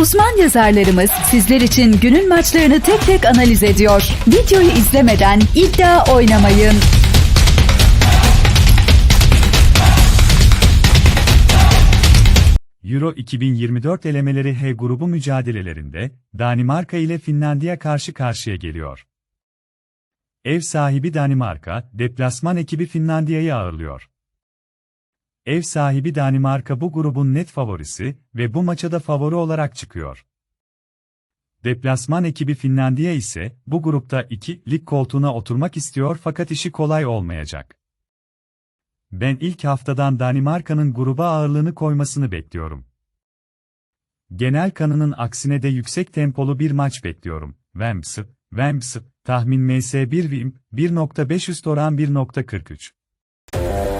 Uzman yazarlarımız sizler için günün maçlarını tek tek analiz ediyor. Videoyu izlemeden iddia oynamayın. Euro 2024 elemeleri H grubu mücadelelerinde Danimarka ile Finlandiya karşı karşıya geliyor. Ev sahibi Danimarka, deplasman ekibi Finlandiya'yı ağırlıyor. Ev sahibi Danimarka bu grubun net favorisi ve bu maça da favori olarak çıkıyor. Deplasman ekibi Finlandiya ise bu grupta 2 lig koltuğuna oturmak istiyor fakat işi kolay olmayacak. Ben ilk haftadan Danimarka'nın gruba ağırlığını koymasını bekliyorum. Genel kanının aksine de yüksek tempolu bir maç bekliyorum. Wemps, Wemps, tahmin MS1 Wim, 1.5 üst oran 1.43.